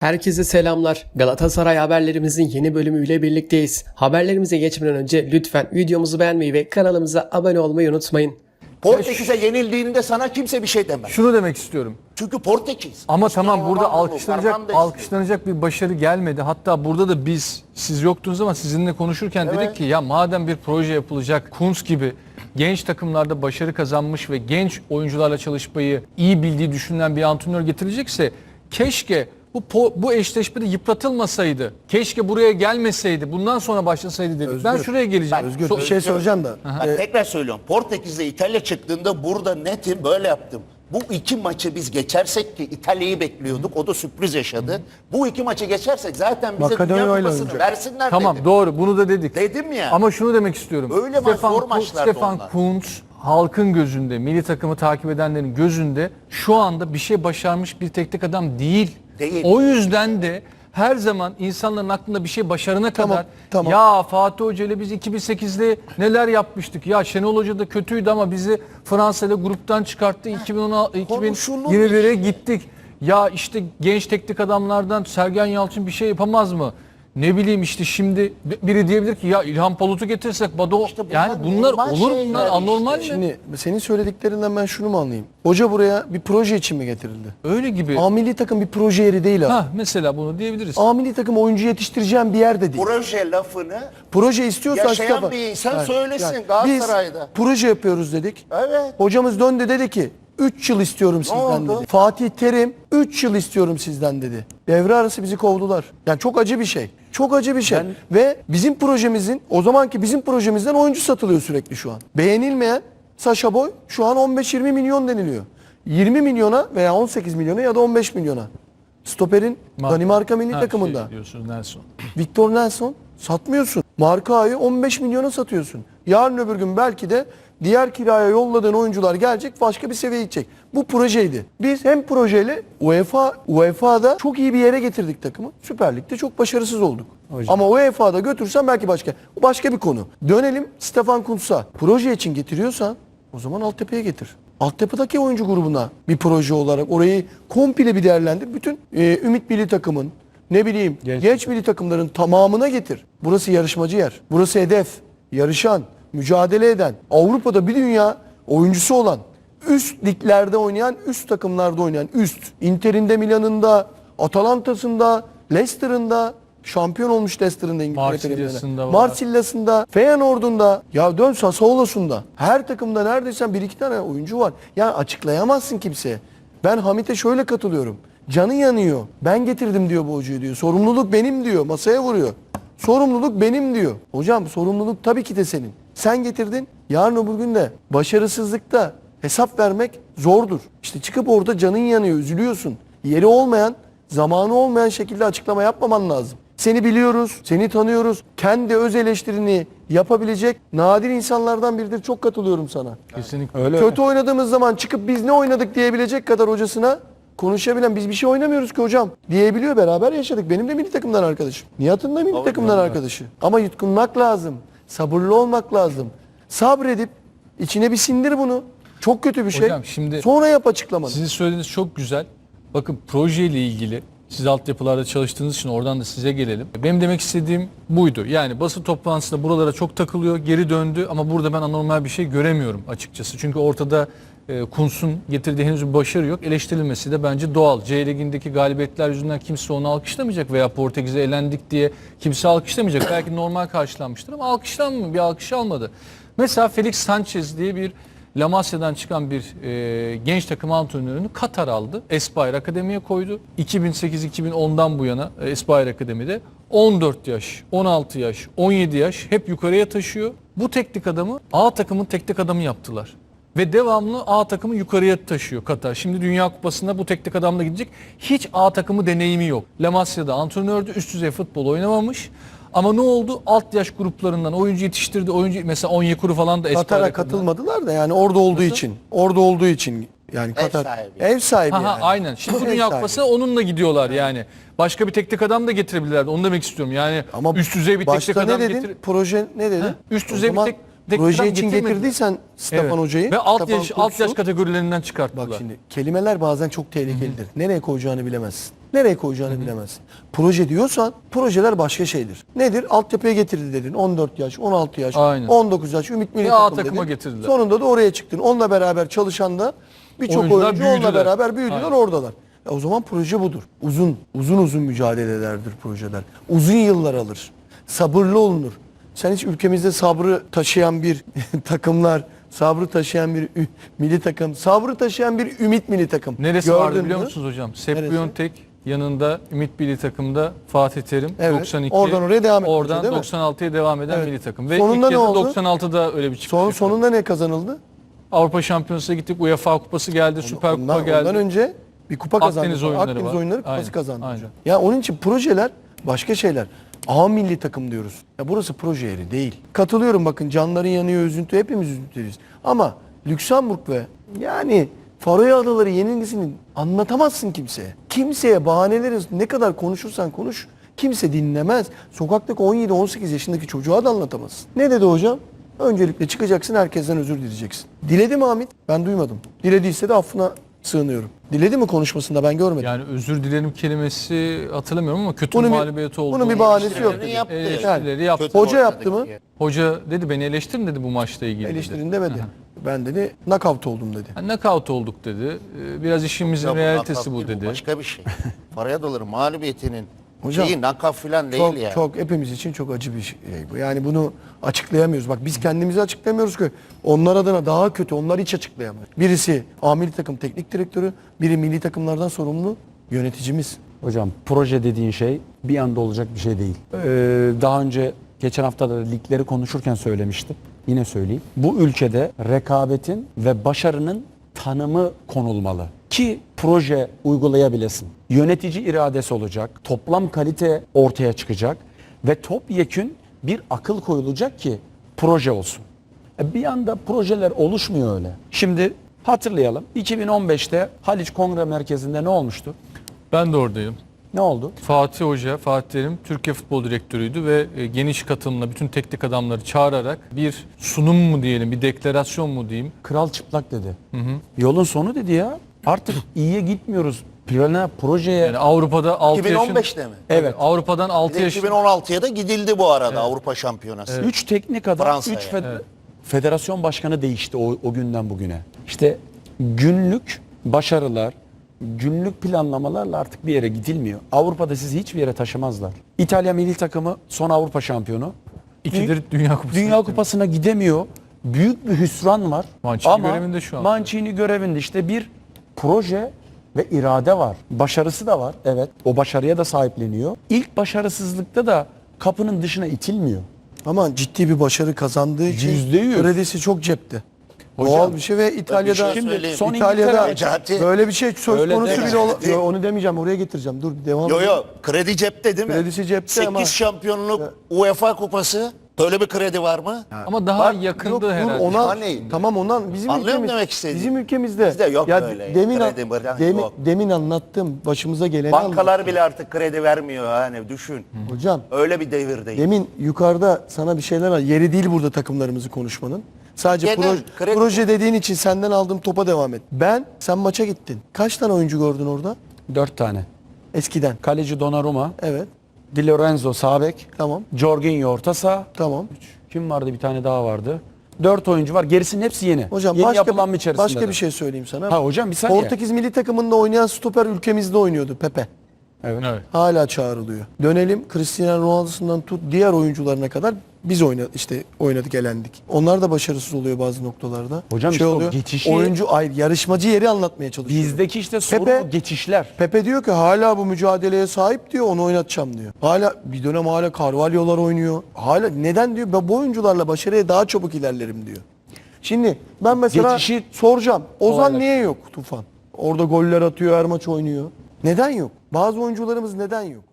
Herkese selamlar. Galatasaray haberlerimizin yeni bölümüyle birlikteyiz. Haberlerimize geçmeden önce lütfen videomuzu beğenmeyi ve kanalımıza abone olmayı unutmayın. Portekiz'e yenildiğinde sana kimse bir şey demez. Şunu demek istiyorum. Çünkü Portekiz. Ama Cristiano tamam burada alkışlanacak alkışlanacak bir başarı gelmedi. Hatta burada da biz siz yoktunuz ama sizinle konuşurken Evet. dedik ki ya madem bir proje yapılacak Kunz gibi genç takımlarda başarı kazanmış ve genç oyuncularla çalışmayı iyi bildiği düşünülen bir antrenör getirilecekse keşke bu bu eşleşmede yıpratılmasaydı. Keşke buraya gelmeseydi. Bundan sonra başlasaydı dedik. Ben şuraya geleceğim. Özgür So- bir şey soracağım da. Bak tekrar söylüyorum. Portekiz'le İtalya çıktığında burada netim böyle yaptım. Bu iki maçı biz geçersek ki İtalya'yı bekliyorduk. O da sürpriz yaşadı. Bu iki maçı geçersek zaten bize Makedonya dünya kupasını oynayacak. versinler Tamam dedim. doğru bunu da dedik. Dedim ya. Ama şunu demek istiyorum. Öyle maç, zor maçlardı Stefan onlar. Kuntz halkın gözünde, milli takımı takip edenlerin gözünde şu anda bir şey başarmış bir teknik adam değil. Değil. O yüzden de her zaman insanların aklında bir şey başarana Tamam, kadar tamam. ya Fatih Hoca ile biz 2008'de neler yapmıştık ya Şenol Hoca da kötüydü ama bizi Fransa ile gruptan çıkarttı 2016 konuşulmuş. 2021'e gittik. Ya işte genç teknik adamlardan Sergen Yalçın bir şey yapamaz mı? Ne bileyim işte şimdi biri diyebilir ki ya İlhan Palut'u getirsek Bado İşte bunlar yani bunlar normal olur şeyler bunlar işte. anormal mi? Şimdi senin söylediklerinden ben şunu mu anlayayım? Hoca buraya bir proje için mi getirildi? Öyle gibi. A milli takım bir proje yeri değil abi. Ha mesela bunu diyebiliriz. A milli takım oyuncu yetiştireceğim bir yer de değil. Proje lafını Proje istiyorsan Yaşayan Mustafa- bir insan Yani- söylesin Galatasaray'da. Biz proje yapıyoruz dedik. Evet. Hocamız döndü dedi ki 3 yıl istiyorum sizden dedi. Fatih Terim 3 yıl istiyorum sizden dedi. Devre arası bizi kovdular. Yani çok acı bir şey. Çok acı bir şey. Ve bizim projemizin o zamanki bizim projemizden oyuncu satılıyor sürekli şu an. Beğenilmeyen Sasha Boy şu an 15-20 milyon deniliyor. 20 milyona veya 18 milyona ya da 15 milyona. Stoper'in Ma- Danimarka milli Ha, takımında. Şey diyorsunuz Nelson. Victor Nelson satmıyorsun. Marka'yı 15 milyona satıyorsun. Yarın öbür gün belki de diğer kiraya yolladığın oyuncular gelecek başka bir seviyeye gidecek. Bu projeydi. Biz hem projeyle UEFA UEFA'da çok iyi bir yere getirdik takımı. Süper Lig'de çok başarısız olduk. Ama UEFA'da götürsen belki başka. Bu başka bir konu. Dönelim Stefan Kuntz'a. Proje için getiriyorsan o zaman altyapıya getir. Altyapıdaki oyuncu grubuna bir proje olarak orayı komple bir değerlendir. Bütün e, Ümit Milli Takım'ın ne bileyim Genç genç, milli takımların tamamına getir. Burası yarışmacı yer. Burası hedef. Yarışan, mücadele eden, Avrupa'da bir dünya oyuncusu olan, üst liglerde oynayan, üst takımlarda oynayan, üst. Inter'inde, Milan'ında, Atalanta'sında, Leicester'ında, şampiyon olmuş Leicester'ın da İngiltere Marsilya'sında Premier'inde. var. Marsilya'sında, Feyenoord'unda, ya dön Sassuolo'sunda. Her takımda neredeyse bir iki tane oyuncu var. Yani açıklayamazsın kimseye. Ben Hamit'e şöyle katılıyorum. Canı yanıyor. Ben getirdim diyor bu hocayı diyor. Sorumluluk benim diyor. Masaya vuruyor. Sorumluluk benim diyor. Hocam sorumluluk tabii ki de senin. Sen getirdin. Yarın öbür gün de başarısızlıkta hesap vermek zordur. İşte çıkıp orada canın yanıyor, üzülüyorsun. Yeri olmayan, zamanı olmayan şekilde açıklama yapmaman lazım. Seni biliyoruz, seni tanıyoruz. Kendi öz eleştirini yapabilecek nadir insanlardan biridir. Çok katılıyorum sana. Kesinlikle. Öyle. Kötü oynadığımız zaman çıkıp biz ne oynadık diyebilecek kadar hocasına konuşabilen biz bir şey oynamıyoruz ki hocam diyebiliyor beraber yaşadık. Benim de milli takımdan arkadaşım. Nihat'ın da milli takımdan arkadaşı. Ama yutkunmak lazım. Sabırlı olmak lazım. Sabredip içine bir sindir bunu. Çok kötü bir şey. Hocam şimdi- Sonra yap açıklamanı. Sizin söylediğiniz çok güzel. Bakın projeyle ilgili siz altyapılarda çalıştığınız için oradan da size gelelim. Benim demek istediğim buydu. Yani basın toplantısında buralara çok takılıyor, geri döndü ama burada ben anormal bir şey göremiyorum açıkçası. Çünkü ortada e, Kuntz'un getirdiği henüz bir başarı yok. Eleştirilmesi de bence doğal. C Ligi'ndeki galibiyetler yüzünden kimse onu alkışlamayacak veya Portekiz'e elendik diye kimse alkışlamayacak. Belki normal karşılanmıştır ama alkışlanmıyor, bir alkış almadı. Mesela Felix Sanchez diye bir La Masia'dan çıkan bir e, genç takım antrenörünü Katar aldı. Esbire Akademi'ye koydu. 2008-2010'dan bu yana e, Esbire Akademi'de 14 yaş, 16 yaş, 17 yaş hep yukarıya taşıyor. Bu teknik adamı A takımın teknik adamı yaptılar. Ve devamlı A takımı yukarıya taşıyor Katar. Şimdi Dünya Kupası'nda bu teknik adamla gidecek. Hiç A takımı deneyimi yok. La Masia'da antrenördü. Üst düzey futbol oynamamış. Ama ne oldu? Alt yaş gruplarından oyuncu yetiştirdi. Oyuncu mesela Onyekuru falan da Katar'a katılmadılar da yani orada olduğu için. Orada olduğu için yani Katar sahibi. ev sahibi Ha, ha, yani. aynen. Şimdi bu Ev Dünya sahibi. Kupası'na onunla gidiyorlar yani. Başka bir teknik adam da getirebilirlerdi. Onu demek istiyorum. Yani Ama üst düzey bir başta teknik adam ne dedin? getir. Proje ne dedin? Ha, üst O düzey bir zaman tek- proje için getirmediler. getirdiysen Stefan Evet. Hoca'yı Ve alt Stefan yaş alt yaş kategorilerinden çıkarttılar. Bak şimdi kelimeler bazen çok tehlikelidir. Nereye koyacağını bilemezsin. Nereye koyacağını bilemezsin. Proje diyorsan projeler başka şeydir. Nedir? Altyapıya getirdi dedin. 14 yaş, 16 yaş, Aynen. 19 yaş Ümit Milli A Takım takıma dedin. getirdiler. Sonunda da oraya çıktın. Onunla beraber çalışan da birçok Oyuncular oyuncu onunla büyüdüler. beraber büyüdüler Aynen. oradalar. E o zaman proje budur. Uzun, uzun uzun mücadelelerdir projeler. Uzun yıllar alır. Sabırlı olunur. Sen hiç ülkemizde sabrı taşıyan bir takımlar, sabrı taşıyan bir milli takım, sabrı taşıyan bir ümit milli takım. Neresi Gördün vardı biliyor mü? musunuz hocam? Sepp Neresi? Biontek yanında Ümit Milli Takım'da Fatih Terim Evet. 92. Oradan oraya devam etmiş, Oradan değil mi? 96'ya devam eden Evet. milli takım. Ve Sonunda ilk ne oldu? 96'da öyle bir çıkış. Son, sonunda ne kazanıldı? Avrupa Şampiyonası'na gittik. UEFA Kupası geldi, Süper Kupa ondan, geldi. ondan önce bir kupa Akdeniz kazandı. oyunları Akdeniz var. oyunları kupası Aynen, kazandı. aynen. Ya onun için projeler başka şeyler. A milli takım diyoruz. Ya burası proje yeri değil. Katılıyorum bakın canların yanıyor üzüntü hepimiz üzüntülüyüz. Ama Lüksemburg ve yani Faroe Adaları yenilgisini anlatamazsın kimseye. Kimseye bahaneleri ne kadar konuşursan konuş kimse dinlemez. Sokaktaki 17-18 yaşındaki çocuğa da anlatamazsın. Ne dedi hocam? Öncelikle çıkacaksın herkesten özür dileyeceksin. Diledi mi Hamit? Ben duymadım. Dilediyse de affına sığınıyorum. Diledi mi konuşmasında ben görmedim. Yani özür dilerim kelimesi hatırlamıyorum ama kötü Bunun bir- mağlubiyet oldu. bunun bir bahanesi yok. Dedi. yaptı. Eleştirileri yaptı. Kötü Hoca yaptı mı? Hoca dedi beni eleştirin dedi bu maçla ilgili dedi. Eleştirin demedi. Ben dedi knockout oldum dedi. Yani knockout olduk dedi. Ee, Biraz işimizin Ya bu realitesi bu dedi. Başka bir şey. Faryadoların mağlubiyetinin Hocam, şeyi nakaf falan değil Çok ya. çok hepimiz için çok acı bir şey bu. Yani bunu açıklayamıyoruz. Bak biz kendimizi açıklayamıyoruz ki. Onlar adına daha kötü. Onlar hiç açıklayamıyor. Birisi A milli takım teknik direktörü, biri milli takımlardan sorumlu yöneticimiz. Hocam proje dediğin şey bir anda olacak bir şey değil. Ee, daha önce geçen hafta da ligleri konuşurken söylemiştim. Yine söyleyeyim. Bu ülkede rekabetin ve başarının tanımı konulmalı. Ki proje uygulayabilesin. Yönetici iradesi olacak. Toplam kalite ortaya çıkacak. Ve topyekün bir akıl koyulacak ki proje olsun. E bir anda projeler oluşmuyor öyle. Şimdi hatırlayalım. 2015'te Haliç Kongre Merkezi'nde ne olmuştu? Ben de oradayım. Ne oldu? Fatih Hoca, Fatih Terim Türkiye Futbol Direktörüydü ve e, geniş katılımla bütün teknik adamları çağırarak bir sunum mu diyelim, bir deklarasyon mu diyeyim. Kral çıplak dedi. Yolun sonu dedi ya. Artık iyiye gitmiyoruz. Plana, projeye. Yani Avrupa'da 6 yaşın... 2015'te mi? evet. Avrupa'dan Bir 6 de yaşın... 2016'ya da gidildi bu arada Avrupa Şampiyonası. Üç teknik adam, Fransa'ya. üç fed- federasyon başkanı değişti o, o günden bugüne. İşte günlük başarılar, günlük planlamalarla artık bir yere gidilmiyor. Avrupa'da sizi hiçbir yere taşımazlar. İtalya milli takımı son Avrupa şampiyonu. İkidir Dünya Kupası. Dünya Kupası'na gidemiyor. Büyük bir hüsran var. Mancini Ama görevinde şu an. Mancini görevinde işte bir proje ve irade var. Başarısı da var. Evet. O başarıya da sahipleniyor. İlk başarısızlıkta da kapının dışına itilmiyor. Ama ciddi bir başarı kazandığı için Yüzde yüz. kredisi çok cepte. Hocam, Doğal bir şey ve İtalya'da şey Şimdi son İtalya'da Necati. böyle bir şey söz Öyle konusu deme. bile ol- Yo, onu demeyeceğim oraya getireceğim. Dur bir devam Yo edelim. yo kredi cepte değil mi? Kredisi cepte 8 ama- şampiyonluk UEFA kupası. Böyle bir kredi var mı? Ama daha Bak, yakındı yok, dur, herhalde. Ona, Hani- tamam ondan bizim Anlıyorum ülkemiz, demek istediğim. Bizim ülkemizde Bizde yok öyle, demin kredi falan demin, yok. demin anlattım başımıza geleni Bankalar bile artık kredi vermiyor hani düşün. anlattım. Hocam Öyle bir devirdeyiz. demin yukarıda sana bir şeyler var. Yeri değil burada takımlarımızı konuşmanın. Sadece Genel proje, kredi- proje dediğin için senden aldığım topa devam et. Ben sen maça gittin. Kaç tane oyuncu gördün orada? Dört tane. Eskiden. Kaleci Donnarumma, Evet. Di Lorenzo sağ bek, Tamam. Jorginho orta saha. Tamam. Kim vardı bir tane daha vardı. Dört oyuncu var. Gerisinin hepsi yeni. Hocam yeni başka yapılan bir içerisinde. başka de. bir şey söyleyeyim sana. Ha hocam bir saniye. Portekiz milli takımında oynayan stoper ülkemizde oynuyordu Pepe. Evet. Evet. Hala çağrılıyor. Dönelim Cristiano Ronaldo'sundan tut diğer oyuncularına kadar biz oynadık işte oynadık elendik. Onlar da başarısız oluyor bazı noktalarda. Hocam işte o geçişi- oyuncu ay yarışmacı yeri anlatmaya çalışıyor. Bizdeki işte sorun Pepe- geçişler. Pepe diyor ki hala bu mücadeleye sahip diyor onu oynatacağım diyor. Hala bir dönem hala Carvalho'lar oynuyor. Hala neden diyor ben bu oyuncularla başarıya daha çabuk ilerlerim diyor. Şimdi ben mesela Geçişi- soracağım. Ozan niye yok Tufan? Orada goller atıyor her maç oynuyor. Neden yok? Bazı oyuncularımız neden yok?